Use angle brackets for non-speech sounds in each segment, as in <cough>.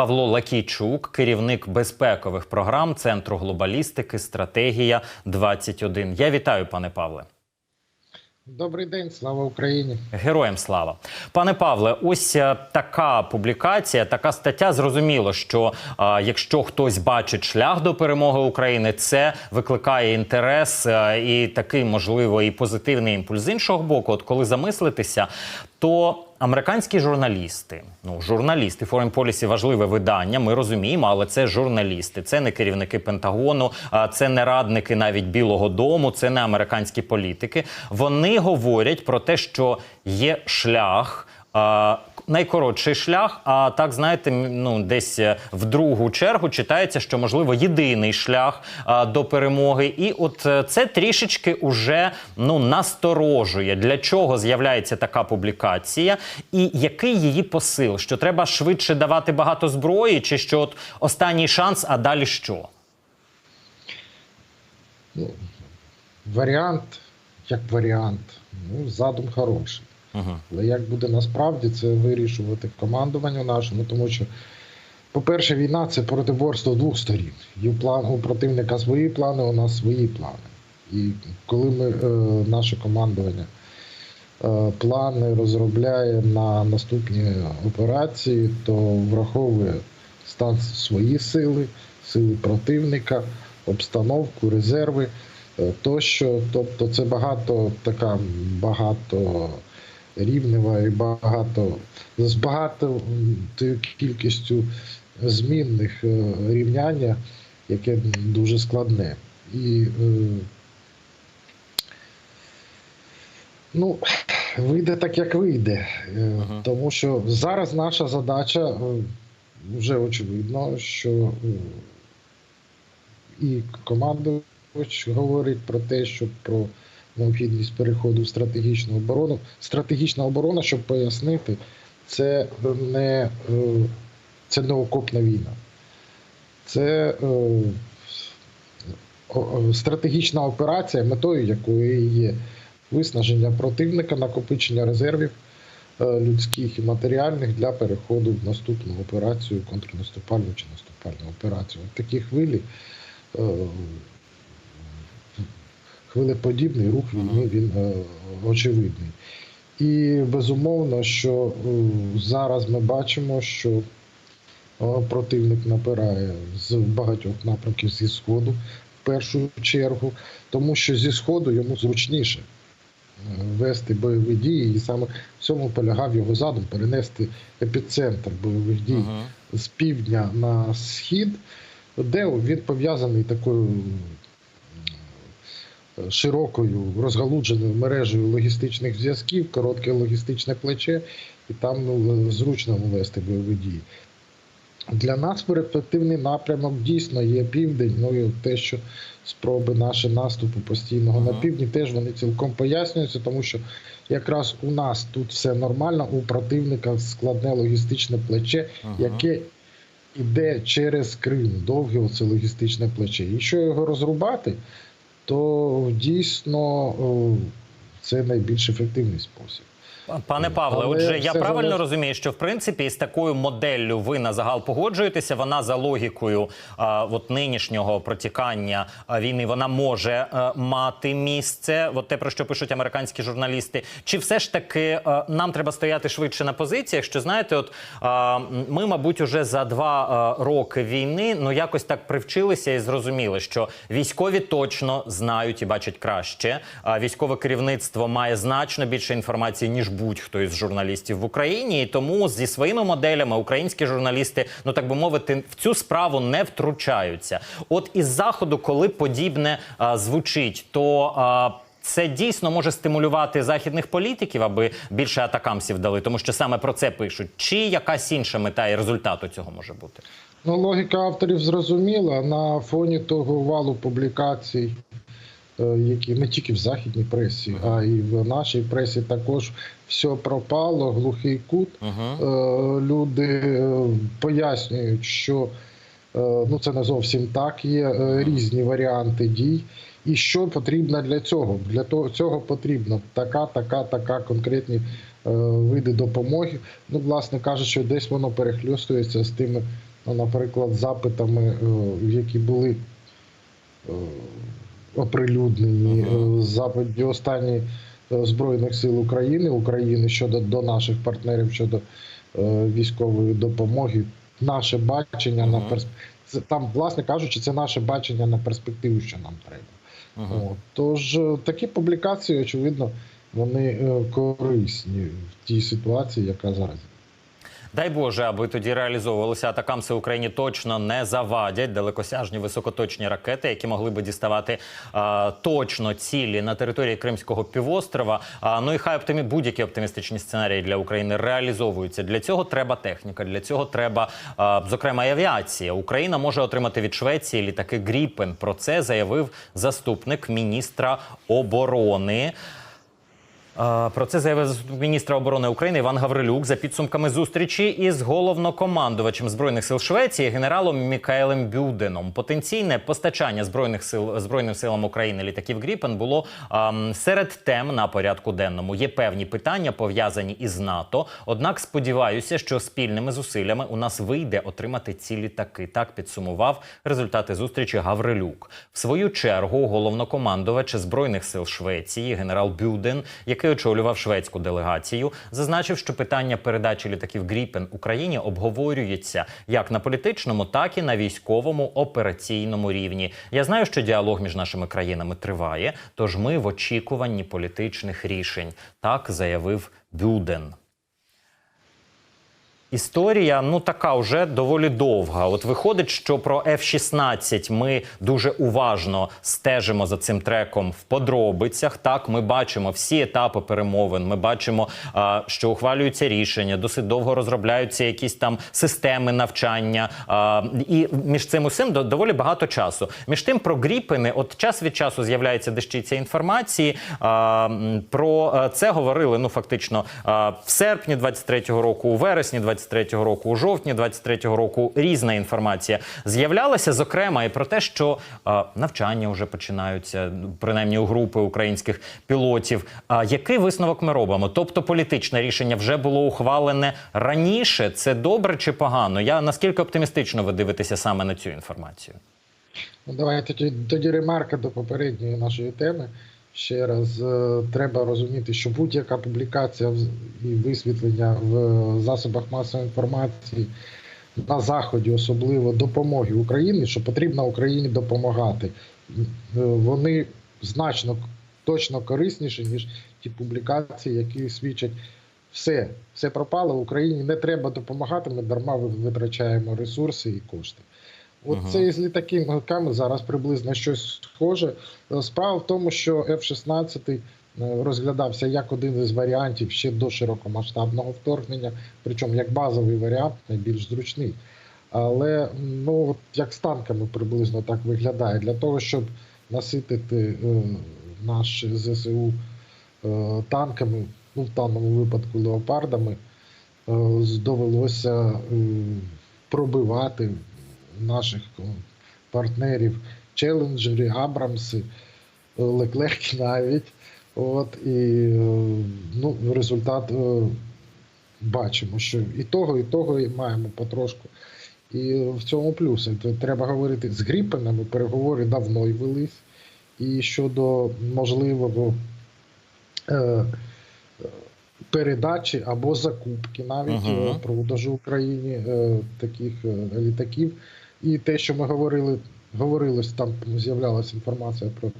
Павло Лакійчук, керівник безпекових програм Центру глобалістики Стратегія 21 Я вітаю, пане Павле. Добрий день, слава Україні. Героям слава, пане Павле. Ось е, така публікація, така стаття. Зрозуміло, що е, якщо хтось бачить шлях до перемоги України, це викликає інтерес е, і такий можливо і позитивний імпульс. З іншого боку, от коли замислитися, то американські журналісти, ну журналісти Foreign Policy – важливе видання. Ми розуміємо, але це журналісти, це не керівники Пентагону, а це не радники навіть Білого Дому, це не американські політики. Вони говорять про те, що є шлях. Найкоротший шлях, а так знаєте, ну десь е, в другу чергу читається, що можливо єдиний шлях а, до перемоги, і от е, це трішечки уже ну насторожує. Для чого з'являється така публікація, і який її посил? Що треба швидше давати багато зброї, чи що от останній шанс, а далі що? Ну, варіант, як варіант, ну, задум хороший. Угу. Але як буде насправді це вирішувати командуванню нашому, тому що, по-перше, війна це протиборство двох сторін. У, план, у противника свої плани, у нас свої плани. І коли ми, е, наше командування е, плани розробляє на наступні операції, то враховує стан свої сили, сили противника, обстановку, резерви е, тощо. Тобто це багато така багато рівнева і багато з багато тою кількістю змінних е, рівняння, яке дуже складне. І е, ну, вийде так, як вийде. Е, Мгм. Тому що зараз наша задача е, вже очевидно, що е, і командувач говорить про те, що про необхідність переходу в стратегічну оборону. Стратегічна оборона, щоб пояснити, це не, е, це не окопна війна. Це е, стратегічна операція, метою якої є виснаження противника, накопичення резервів е, людських і матеріальних для переходу в наступну операцію, контрнаступальну чи наступальну операцію. Такі хвилі. Хвилеподібний рух війни він е, очевидний. І безумовно, що е, зараз ми бачимо, що е, противник напирає з багатьох напрямків зі Сходу в першу чергу, тому що зі Сходу йому зручніше вести бойові дії, і саме в цьому полягав його задум перенести епіцентр бойових дій Угу. з півдня на схід, де він пов'язаний такою широкою розгалудженою мережею логістичних зв'язків, коротке логістичне плече, і там ну, зручно вести бойові дії. Для нас перспективний напрямок дійсно є південь. Ну і те, що спроби наші наступу постійного на півдні, теж вони цілком пояснюються, тому що якраз у нас тут все нормально, у противника складне логістичне плече, яке йде через Крим, довге оце логістичне плече. І що його розрубати, то дійсно це найбільш ефективний спосіб. Пане Павле, Але отже, я правильно залежить- розумію, що в принципі із такою моделлю ви на загал погоджуєтеся. Вона за логікою а, от нинішнього протікання війни вона може а, мати місце. От те про що пишуть американські журналісти. Чи все ж таки а, нам треба стояти швидше на позиціях? Що знаєте, от а, ми, мабуть, уже за два а, роки війни ну якось так привчилися і зрозуміли, що військові точно знають і бачать краще. А військове керівництво має значно більше інформації ніж будь-хто із журналістів в Україні. І тому зі своїми моделями українські журналісти, ну так би мовити, в цю справу не втручаються. От із заходу, коли подібне а, звучить, то а, це дійсно може стимулювати західних політиків, аби більше атакамсів дали, тому що саме про це пишуть. Чи якась інша мета і результату цього може бути? Ну, логіка авторів зрозуміла на фоні того валу публікацій, які не тільки в західній пресі, а і в нашій пресі також все пропало, глухий кут. Угу. Е, Люди е, пояснюють, що е, ну це не зовсім так. Є е, різні варіанти дій. І що потрібно для цього? Для того цього потрібно така, така, така конкретні е, види допомоги. Ну, власне кажучи, десь воно перехльостується з тими ну, наприклад, запитами, е, які були е, оприлюднені е, останні е, Збройних сил України України щодо до наших партнерів щодо е, військової допомоги. Наше бачення на Мгм. перс... це там, власне кажучи, це наше бачення на перспективу, що нам треба. Мгм. От. Тож е, такі публікації, очевидно, вони е, корисні в тій ситуації, яка зараз. Дай Боже, аби тоді реалізовувалися атакамси Україні точно не завадять далекосяжні високоточні ракети, які могли би діставати а, точно цілі на території Кримського півострова. А, ну і хай оптимі будь-які оптимістичні сценарії для України реалізовуються. Для цього треба техніка. Для цього треба, а, зокрема, авіація. Україна може отримати від Швеції літаки Гріпен. Про це заявив заступник міністра оборони. А, Про це заявив заступник міністра оборони України Іван Гаврилюк за підсумками зустрічі із головнокомандувачем збройних сил Швеції генералом Мікаелем Бюденом. Потенційне постачання збройних сил збройним силам України літаків Гріпен було ам, серед тем на порядку денному. Є певні питання пов'язані із НАТО. Однак сподіваюся, що спільними зусиллями у нас вийде отримати ці літаки. Так підсумував результати зустрічі Гаврилюк. В свою чергу головнокомандувач збройних сил Швеції генерал Бюден, який очолював шведську делегацію, зазначив, що питання передачі літаків Гріпен Україні обговорюється як на політичному, так і на військовому операційному рівні. Я знаю, що діалог між нашими країнами триває, тож ми в очікуванні політичних рішень. Так заявив Бюден. Історія ну така вже доволі довга. От виходить, що про F-16 ми дуже уважно стежимо за цим треком в подробицях. Так, ми бачимо всі етапи перемовин. Ми бачимо, що ухвалюються рішення, досить довго розробляються якісь там системи навчання. І між цим усім до- доволі багато часу. Між тим, про гріпини, от час від часу з'являється дещиця інформації. Про е, це говорили ну фактично в серпні 23-го року, у вересні 23-го року, у жовтні 23-го року різна інформація з'являлася, зокрема, і про те, що а, навчання вже починаються, принаймні у групи українських пілотів. А який висновок ми робимо? Тобто політичне рішення вже було ухвалене раніше. Це добре чи погано? Я наскільки оптимістично ви дивитеся саме на цю інформацію? Ну, давайте тоді ремарка до попередньої нашої теми. Ще раз е, треба розуміти, що будь-яка публікація і висвітлення в засобах масової інформації на заході, особливо допомоги Україні, що потрібно Україні допомагати. Е, Вони значно точно корисніші, ніж ті публікації, які свідчать все, все пропало Україні. Не треба допомагати. Ми дарма витрачаємо ресурси і кошти. От Ага. це із літаками зараз приблизно щось схоже. Е, Справа в тому, що F-16 е, розглядався як один із варіантів ще до широкомасштабного вторгнення, причому як базовий варіант, найбільш зручний. Але ну, от як з танками приблизно так виглядає. Для того, щоб наситити е, наші ЗСУ е, танками, ну в даному випадку леопардами, е, довелося е, пробивати наших партнерів челенджері, Абрамси, е, Леклерки навіть. От, і е, ну, результат е, бачимо, що і того, і того і маємо потрошку. І в цьому плюси. Треба говорити з Гріпенами, переговори давно й велись. І щодо можливого е, передачі або закупки навіть е, продажу Україні е, таких е, літаків. І те, що ми говорили, говорилось, там з'являлася інформація про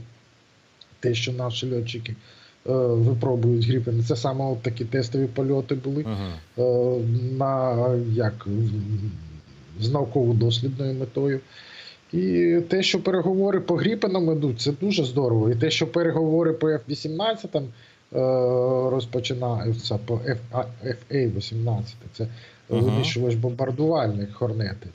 те, що наші льотчики е, випробують Гріпени. Це саме от такі тестові польоти були Угу. е, на як з науково-дослідною метою. І те, що переговори по Гріпенам ідуть, це дуже здорово. І те, що переговори по F-18 е, розпочинаються по FA-18, це винищувач бомбардувальник Хорнети.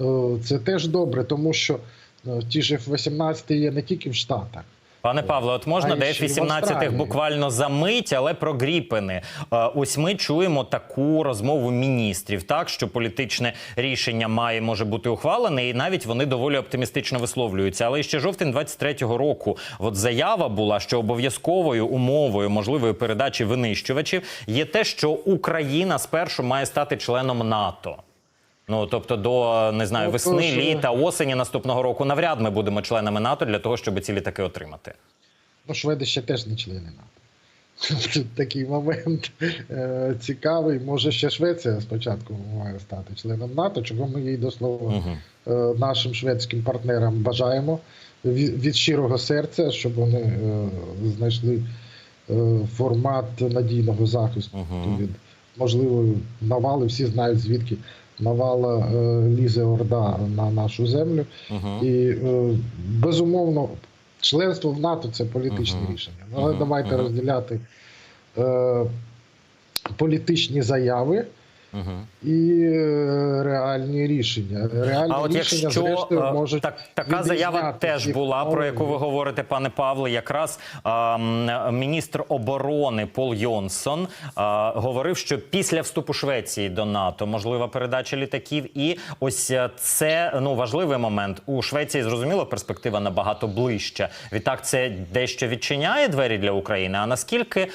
Е, Це теж добре, тому що е, ті ж F-18 є не тільки в Штатах. Пане Павло, от можна F-18 Австралії. буквально за мить, але про гріпини. Е, Ось ми чуємо таку розмову міністрів, так що політичне рішення має може бути ухвалене, і навіть вони доволі оптимістично висловлюються. Але ще жовтень 23-го року, от заява була, що обов'язковою умовою можливої передачі винищувачів є те, що Україна спершу має стати членом НАТО. Ну тобто, до не знаю, Ну, весни, е, літа, осені наступного року навряд ми будемо членами НАТО для того, щоб ці літаки отримати. Ну, шведи ще теж не члени НАТО. Такий момент е, цікавий. Може, ще Швеція спочатку має стати членом НАТО, чого ми їй до слова Угу. е, нашим шведським партнерам бажаємо від, від щирого серця, щоб вони е, знайшли е, формат надійного захисту Мгм. від можливої навали. Всі знають звідки навала е, лізе орда на нашу землю. Угу. І е, безумовно, членство в НАТО це політичне Мгм. рішення. Але Мгм. давайте розділяти е, політичні заяви Угу. і е, реальні рішення. Реальні А от рішення, якщо зрештою, можуть так, така заява теж була, про яку ви говорите, пане Павле, якраз а, міністр оборони Пол Йонсон а, говорив, що після вступу Швеції до НАТО можлива передача літаків, і ось е, це ну важливий момент. У Швеції зрозуміло, перспектива набагато ближча. Відтак, це дещо відчиняє двері для України. А наскільки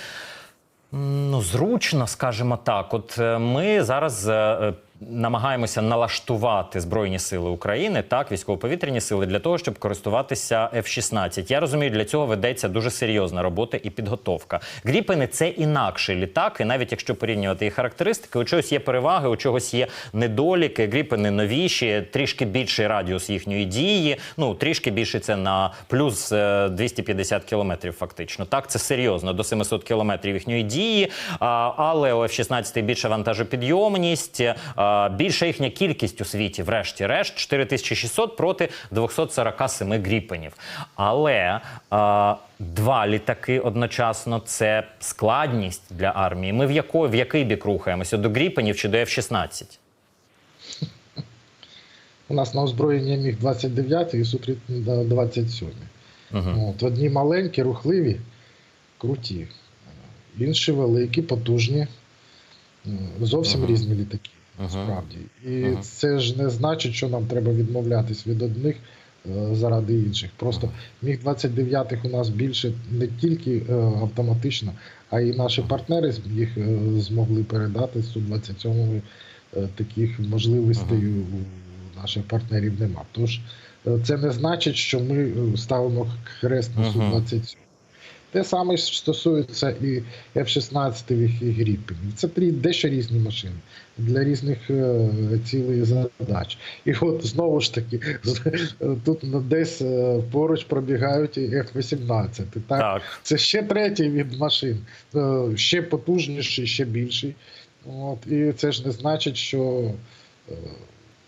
Ну, зручно, скажімо так. От е, ми зараз е, е, намагаємося налаштувати Збройні сили України, так, військово-повітряні сили, для того, щоб користуватися F-16. Я розумію, для цього ведеться дуже серйозна робота і підготовка. Гріпени це інакший літак, і навіть якщо порівнювати їх характеристики, у чогось є переваги, у чогось є недоліки. Гріпени новіші, трішки більший радіус їхньої дії. Ну трішки більше це на плюс е, 250 кілометрів. Фактично, так це серйозно до 700 кілометрів їхньої дії. Але у F-16 більша вантажопідйомність, а, більша їхня кількість у світі, врешті-решт, 4600 проти 247 гріпенів. Але а, два літаки одночасно це складність для армії. Ми в якої в який бік рухаємося? До гріпенів чи до F-16? У нас на озброєнні міг 29 і Су-27. Угу. От, одні маленькі, рухливі, круті. Інші великі, потужні, зовсім Ага. різні літаки. Ага. Насправді. І Ага. це ж не значить, що нам треба відмовлятись від одних е, заради інших. Просто міг 29 у нас більше не тільки е, автоматично, а й наші партнери їх е, змогли передати з Су-27 е, таких можливостей у наших партнерів нема. Тож це не значить, що ми ставимо хрест на Ага. Су-27. Те саме стосується і F-16 і Гріппінів. Це три дещо різні машини для різних е, цілей задач. І от знову ж таки, тут десь е, поруч пробігають і F-18. Так? Так. Це ще третій від машин, е, ще потужніший, ще більший. От, і це ж не значить, що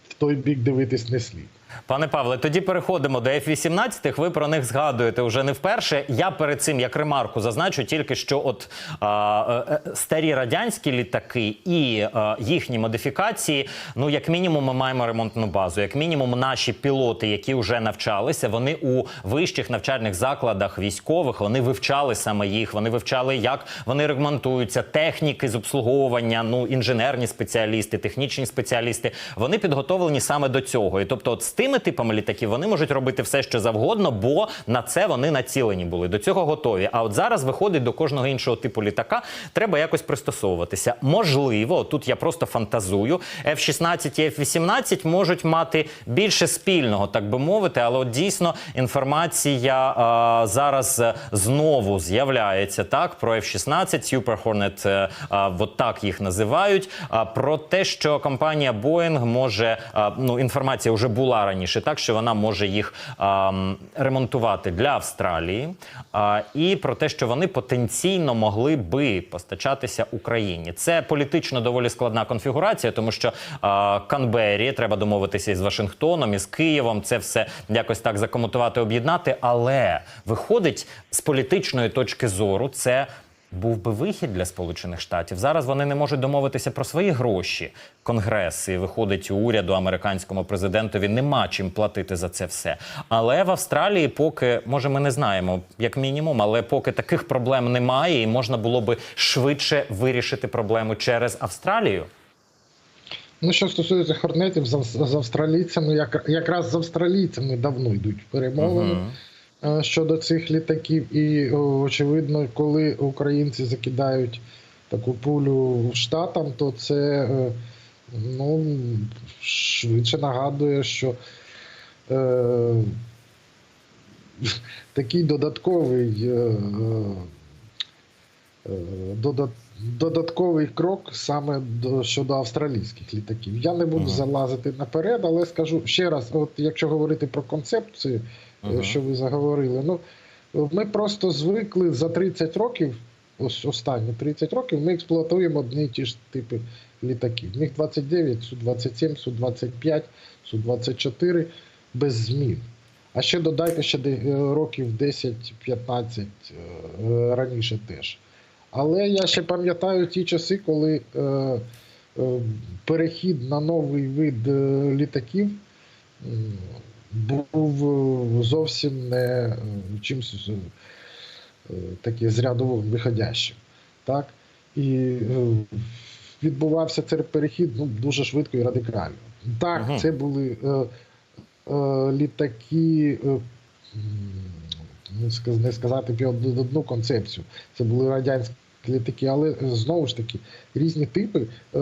в той бік дивитись не слід. Пане Павле, тоді переходимо до F-18. Ви про них згадуєте вже не вперше. Я перед цим як ремарку зазначу тільки, що от е, е, старі радянські літаки і е, їхні модифікації, ну як мінімум, ми маємо ремонтну базу. Як мінімум, наші пілоти, які вже навчалися, вони у вищих навчальних закладах військових вони вивчали саме їх. Вони вивчали, як вони ремонтуються, техніки з обслуговування, ну інженерні спеціалісти, технічні спеціалісти. Вони підготовлені саме до цього. І тобто, от тими типами літаків вони можуть робити все, що завгодно, бо на це вони націлені були. До цього готові. А от зараз виходить до кожного іншого типу літака, треба якось пристосовуватися. Можливо, тут я просто фантазую. F-16 і F-18 можуть мати більше спільного, так би мовити, але от дійсно інформація а, зараз е, знову з'являється так про F-16, Super Hornet, е, а, от так їх називають. А, про те, що компанія Boeing може а, ну інформація вже була раніше, так що вона може їх а, ремонтувати для Австралії, а, і про те, що вони потенційно могли би постачатися Україні. Це політично доволі складна конфігурація, тому що а, Канбері треба домовитися із Вашингтоном, із Києвом. Це все якось так закомутувати, об'єднати. Але виходить з політичної точки зору, це. Був би вихід для Сполучених Штатів. Зараз вони не можуть домовитися про свої гроші. Конгрес і виходить у уряду американському президентові. Нема чим платити за це все. Але в Австралії, поки може, ми не знаємо, як мінімум, але поки таких проблем немає, і можна було би швидше вирішити проблему через Австралію. Ну, що стосується хорнетів з, ав- з австралійцями, як, якраз з австралійцями давно йдуть перемовини Мгм. е, щодо цих літаків. І очевидно, коли українці закидають таку пулю штатам, то це е, Ну, швидше нагадує, що е, такий додатковий, е, е, додатковий крок саме до, щодо австралійських літаків. Я не буду залазити наперед, але скажу ще раз: от якщо говорити про концепцію, Мгм. що ви заговорили, ну ми просто звикли за 30 років, ось останні 30 років, ми експлуатуємо одні і ті ж типи літаків. Міг 29, Су-27, Су-25, Су-24 без змін. А ще додайте ще е, років 10-15 е, раніше теж. Але я ще пам'ятаю ті часи, коли е, перехід на новий вид літаків був е, зовсім не е, чимось е, таке з ряду виходящим. Так? І відбувався цей перехід ну, дуже швидко і радикально. Так, Мгм. це були е, е, літаки, е, не сказати під одну концепцію. Це були радянські літаки, але знову ж таки різні типи е,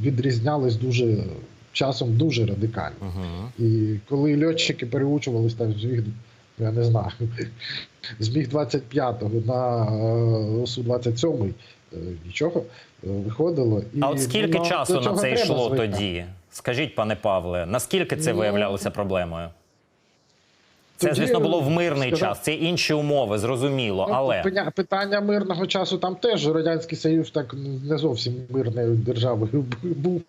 відрізнялись дуже часом дуже радикально. Угу. І коли льотчики переучувались там з я не знаю, з міг 25 на е, су 27 нічого е, виходило. І, А от скільки ну, часу на це йшло звикати. тоді? Скажіть, пане Павле, наскільки це Ну, виявлялося проблемою? Це, тоді, звісно, було в мирний сказав- час, це інші умови, зрозуміло. Ну, Але питання мирного часу там теж Радянський Союз так не зовсім мирною державою <laughs> був.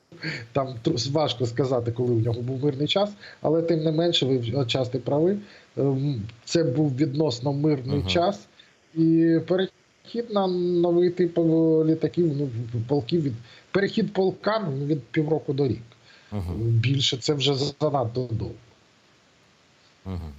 Там важко сказати, коли у нього був мирний час, але тим не менше, ви часто прави. ем, Це був відносно мирний ага. час, і перехід на новий тип е, літаків, ну, полків від перехід полка ну, від півроку до рік. Ага. Більше це вже занадто довго.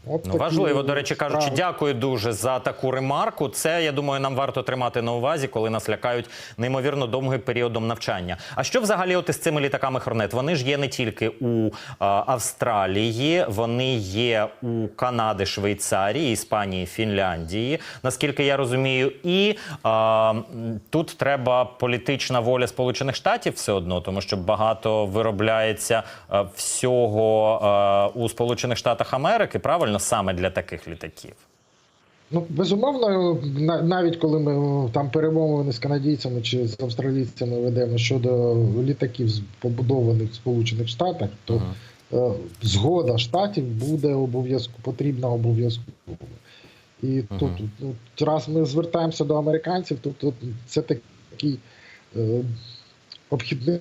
От Ну, важливо, до речі, кажучи, справи. дякую дуже за таку ремарку. Це я думаю, нам варто тримати на увазі, коли нас лякають неймовірно довгим періодом навчання. А що взагалі от із цими літаками Хорнет? Вони ж є не тільки у а, Австралії, вони є у Канади, Швейцарії, Іспанії, Фінляндії, наскільки я розумію. І а, тут треба політична воля Сполучених Штатів все одно, тому що багато виробляється а, всього а, у Сполучених Штатах Америки, правильно, саме для таких літаків. Ну, безумовно, навіть коли ми там перемовини з канадійцями чи з австралійцями ведемо щодо літаків, побудованих в Сполучених Штатах, то Мгм. е, згода штатів буде обов'язково потрібна обов'язково. І тут, ну, раз ми звертаємося до американців, то, то це такий е, обхідний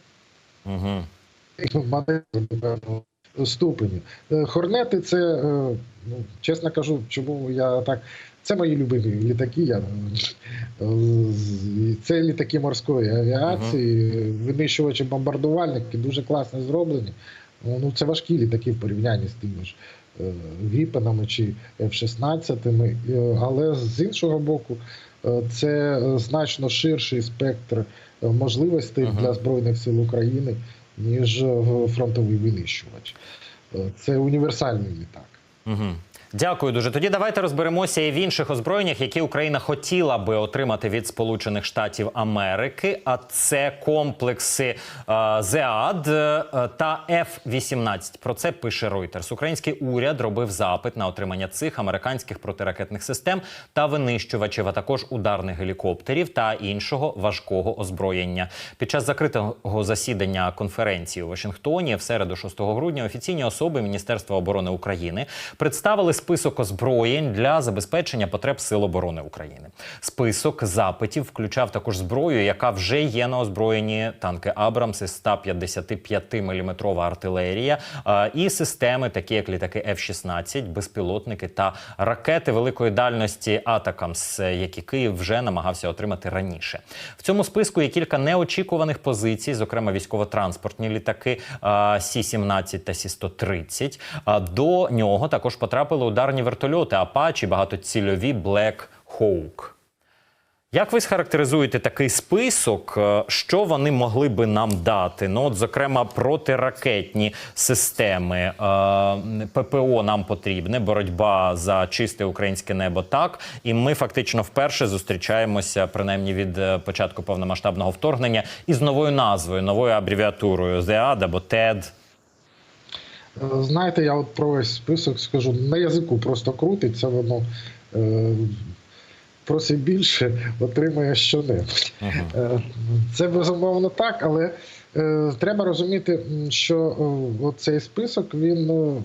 Угу. маневр ступеню. Е, Хорнети це, е, ну, чесно кажу, чому я так. Це мої любимі літаки. Я, е, це літаки морської авіації, винищувачі бомбардувальники, дуже класно зроблені. Ну, це важкі літаки в порівнянні з тими ж Віпенами чи F-16, е, але з іншого боку, це значно ширший спектр можливостей Ага. для Збройних сил України, ніж фронтовий винищувач. Е, Це універсальний літак. Угу. Дякую дуже. Тоді давайте розберемося і в інших озброєннях, які Україна хотіла би отримати від Сполучених Штатів Америки. А це комплекси е, ЗЕАД е, та F-18. Про це пише Reuters. Український уряд робив запит на отримання цих американських протиракетних систем та винищувачів, а також ударних гелікоптерів та іншого важкого озброєння. Під час закритого засідання конференції у Вашингтоні в середу 6 грудня офіційні особи Міністерства оборони України представили список озброєнь для забезпечення потреб Сил оборони України. Список запитів включав також зброю, яка вже є на озброєнні танки Абрамс 155 мм артилерія е, і системи, такі як літаки F-16, безпілотники та ракети великої дальності Атакамс, які Київ вже намагався отримати раніше. В цьому списку є кілька неочікуваних позицій, зокрема військово-транспортні літаки е, Сі-17 та Сі-130. А До нього також потрапили ударні вертольоти Апачі, багатоцільові Black Hawk. Як ви схарактеризуєте такий список? е, Що вони могли би нам дати? Ну, от, зокрема, протиракетні системи, е, ППО нам потрібне, боротьба за чисте українське небо. Так, і ми фактично вперше зустрічаємося, принаймні від е, початку повномасштабного вторгнення, із новою назвою, новою абревіатурою ЗЕАД або ТЕД. Е, Знаєте, я от про весь список скажу, на язику просто крутиться, воно е, просить більше, отримає щонебудь. Е, Це безумовно так, але е, треба розуміти, що цей список він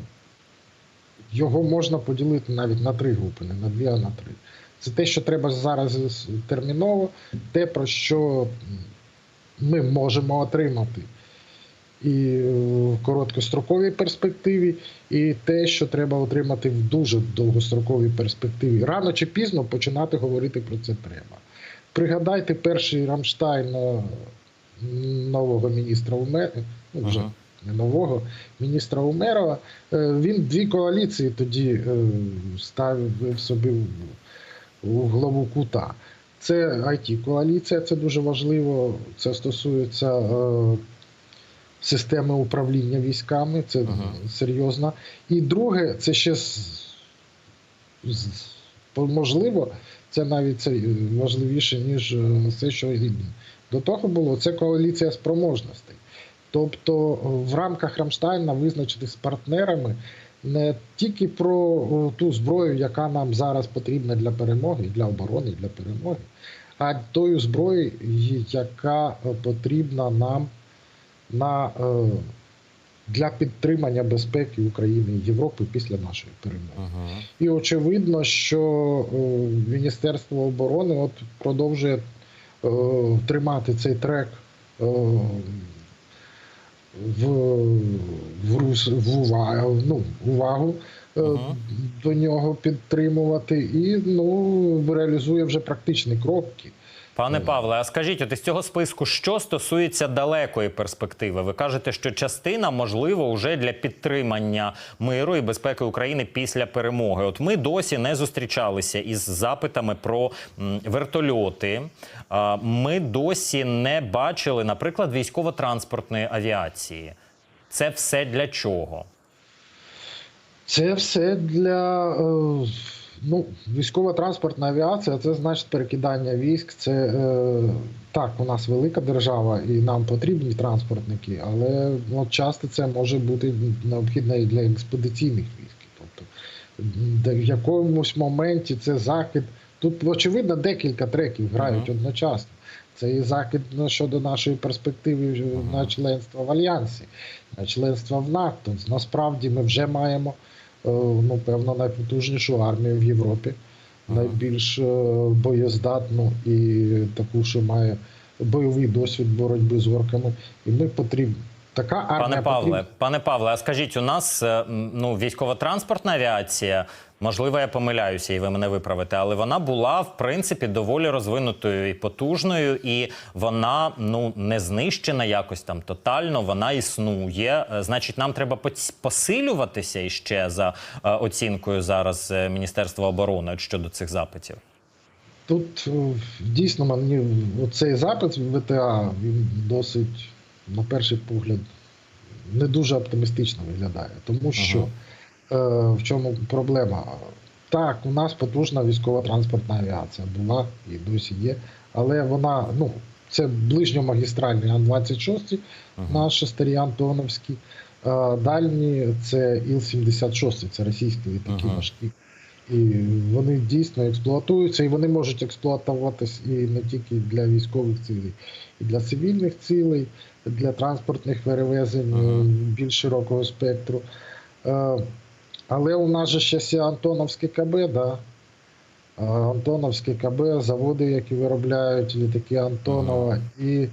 його можна поділити навіть на три групи, не на дві, а на три. Це те, що треба зараз терміново, те, про що ми можемо отримати і е, в короткостроковій перспективі, і те, що треба отримати в дуже довгостроковій перспективі. Рано чи пізно починати говорити про це треба. Пригадайте перший Рамштайн е, нового міністра Умерова, ну вже Ага. не нового міністра Умерова. Е, Він дві коаліції тоді е, ставив собі в- у главу кута. Це it коаліція це дуже важливо. Це стосується е, системи управління військами, це Ага. серйозно. І друге, це ще можливо, це навіть це важливіше, ніж е, все, що до того було. Це коаліція спроможностей. Тобто е, в рамках Рамштайна визначити з партнерами не тільки про ту зброю, яка нам зараз потрібна для перемоги, для оборони, для перемоги, а тою зброєю, яка е, потрібна нам на, е, для підтримання безпеки України і Європи після нашої перемоги. І очевидно, що е, Міністерство оборони от продовжує е, тримати цей трек в, в, рус- в увагу, ну, увагу Ага. до нього підтримувати і ну, реалізує вже практичні кроки. Пане Павле, а скажіть, от із цього списку, що стосується далекої перспективи? Ви кажете, що частина можливо вже для підтримання миру і безпеки України після перемоги. От ми досі не зустрічалися із запитами про вертольоти. Ми досі не бачили, наприклад, військово-транспортної авіації. Це все для чого? Це все для е, ну, військово-транспортна авіація, це значить перекидання військ. Це е, так, у нас велика держава і нам потрібні транспортники, але ну, часто це може бути необхідно і для експедиційних військ. Тобто в якомусь моменті це закид. Тут, очевидно, декілька треків грають Ага. одночасно. Це і закид ну, щодо нашої перспективи Ага. на членство в Альянсі, на членство в НАТО. Насправді ми вже маємо е, ну, певно, найпотужнішу армію в Європі, Ага. найбільш е, боєздатну і таку, що має бойовий досвід боротьби з орками. І ми потрібні. Така армія Пане Павле, потрібна. пане Павле, а скажіть, у нас е, ну військово-транспортна авіація, можливо, я помиляюся, і ви мене виправите, але вона була в принципі доволі розвинутою і потужною, і вона ну не знищена якось там тотально. Вона існує. Е, Значить, нам треба посилюватися іще за е, оцінкою зараз е, Міністерства оборони щодо цих запитів. Тут дійсно мені цей запит в ВТА він досить, на перший погляд, не дуже оптимістично виглядає. Тому що е, в чому проблема? Так, у нас потужна військово-транспортна авіація була і досі є, але вона, ну, це ближньомагістральний Ан-26, наші старі Антоновські. Е, Дальні це Іл-76, це російські літаки Ага. важкі. І вони дійсно експлуатуються, і вони можуть експлуатуватись і не тільки для військових цілей, і для цивільних цілей, для транспортних перевезень Ага. е, більш широкого спектру. Але у нас же ще є Антоновське КБ, да? Антоновське КБ, заводи, які виробляють літаки Антонова. І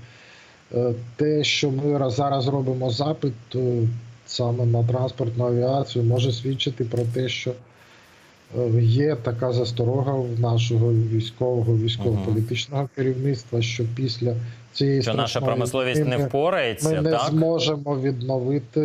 е, те, що ми зараз робимо запит саме на транспортну авіацію, може свідчити про те, що е, є така засторога в нашого військового військово-політичного керівництва, що після цієї Що наша промисловість війни не впорається, ми не так? зможемо відновити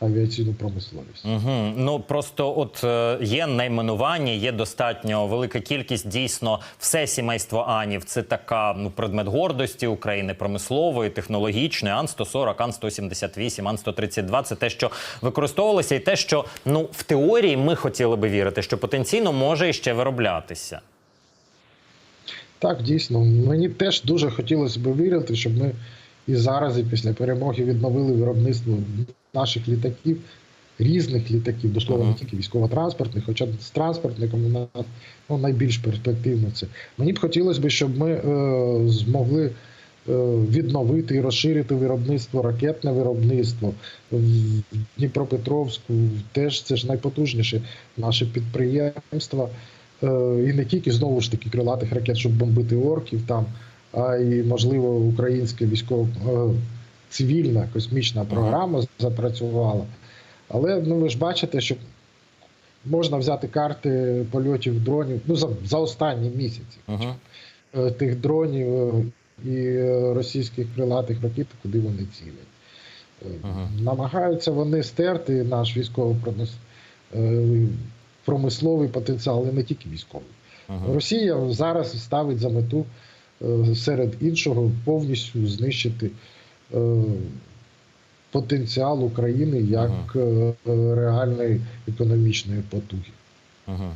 авіаційну промисловість. Угу. Ну просто от е, є найменування, є достатньо велика кількість. Дійсно, все сімейство Анів це така ну предмет гордості України, промислової, технологічної. Ан 140 Ан 178 Ан 132 Це те, що використовувалося, і те, що ну в теорії ми хотіли би вірити, що потенційно може іще вироблятися. Так, дійсно. Мені теж дуже хотілося б вірити, щоб ми і зараз, і після перемоги відновили виробництво наших літаків, різних літаків, до слова, не тільки військово-транспортних, хоча з транспортником у нас ну, найбільш перспективно це. Мені б хотілося б, щоб ми е, змогли е, відновити і розширити виробництво, ракетне виробництво в Дніпропетровську. Теж це ж найпотужніше наше підприємство. Е, і не тільки знову ж таки крилатих ракет, щоб бомбити орків там, а й можливо українська військово е, цивільна космічна програма запрацювала. Але ну ви ж бачите, що можна взяти карти польотів дронів ну за, за останні місяці Угу. е, тих дронів е, і російських крилатих ракет, куди вони цілять. Ага. Намагаються вони стерти наш військово промисловий потенціал, але не тільки військовий. Угу. Росія зараз ставить за мету серед іншого повністю знищити е, потенціал України як е, реальної економічної потуги. Ага.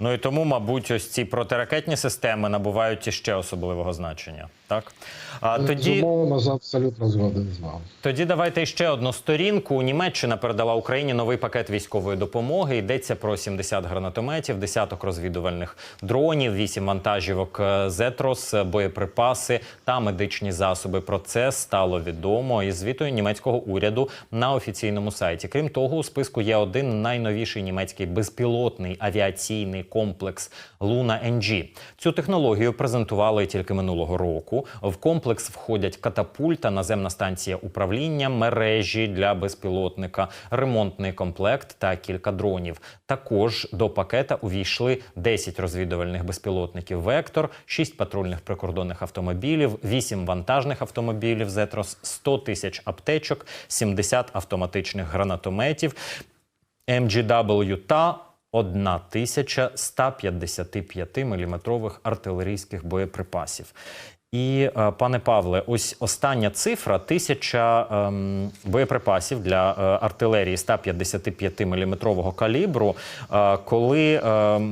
Ну і тому, мабуть, ось ці протиракетні системи набувають іще особливого значення. Так а тоді. Безумовно, за абсолютно згоден з вами. Тоді давайте ще одну сторінку. Німеччина передала Україні новий пакет військової допомоги. Йдеться про 70 гранатометів, десяток розвідувальних дронів, 8 вантажівок е, Зетрос, е, боєприпаси та медичні засоби. Про це стало відомо із звіту німецького уряду на офіційному сайті. Крім того, у списку є один найновіший німецький безпілотний авіаційний комплекс Луна NG. Цю технологію презентували тільки минулого року. В комплекс входять катапульта, наземна станція управління, мережі для безпілотника, ремонтний комплект та кілька дронів. Також до пакета увійшли 10 розвідувальних безпілотників Вектор, 6 патрульних прикордонних автомобілів, 8 вантажних автомобілів Зетрос, 100 тисяч аптечок, 70 автоматичних гранатометів. MGW та 1155 мм артилерійських боєприпасів. І, е, пане Павле, ось остання цифра тисяча ем, боєприпасів для е, артилерії 155 мм калібру. Е, коли ем,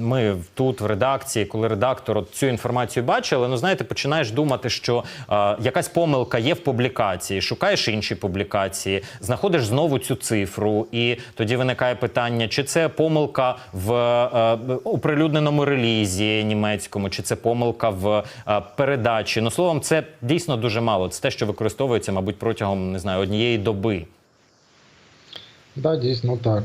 ми тут в редакції, коли редактор цю інформацію бачили, ну знаєте, починаєш думати, що е, якась помилка є в публікації, шукаєш інші публікації, знаходиш знову цю цифру, і тоді виникає питання: чи це помилка в е, оприлюдненому релізі німецькому, чи це помилка в е, передачі. Ну словом, це дійсно дуже мало. Це те, що використовується, мабуть, протягом не знаю однієї доби. Так, да, дійсно так.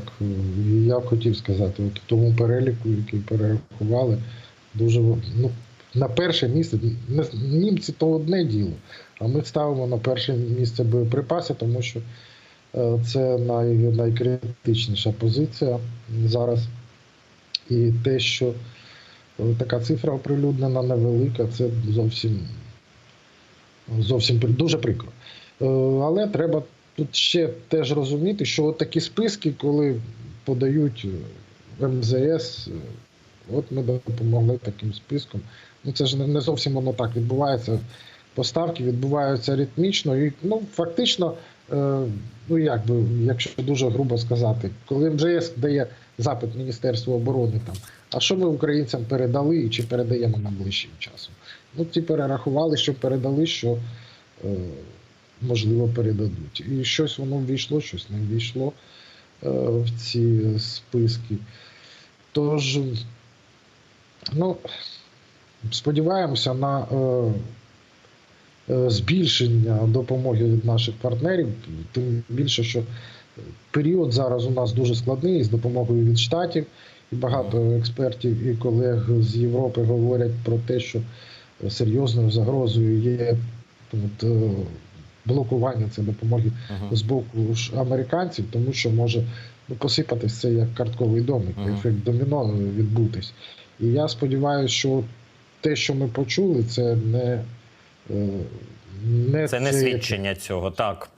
Я б хотів сказати, от тому переліку, який перерахували, дуже ну, на перше місце німці то одне діло, а ми ставимо на перше місце боєприпаси, тому що е, це най, найкритичніша позиція зараз. І те, що така цифра оприлюднена невелика, це зовсім, зовсім дуже прикро. Е, Але треба тут ще теж розуміти, що от такі списки, коли подають е, МЗС, е, от ми допомогли таким списком. Ну це ж не- зовсім воно так відбувається. Поставки відбуваються ритмічно і ну фактично, ну як би, якщо дуже грубо сказати, коли МЗС дає запит Міністерству оборони там, а що ми українцям передали і чи передаємо найближчим часом? Ну ті перерахували, що передали, що е, можливо передадуть. І щось воно ввійшло, щось не ввійшло е, в ці списки. Тож, ну, сподіваємося на е, е, збільшення допомоги від наших партнерів, тим більше, що період зараз у нас дуже складний з допомогою від штатів, і багато експертів і колег з Європи говорять про те, що серйозною загрозою є от, е, блокування цієї допомоги Угу. з боку американців, тому що може ну, посипатись це як картковий домик, Ага. ефект доміно відбутись. І я сподіваюся, що те, що ми почули, це не, е, не Це не свідчення цього, так.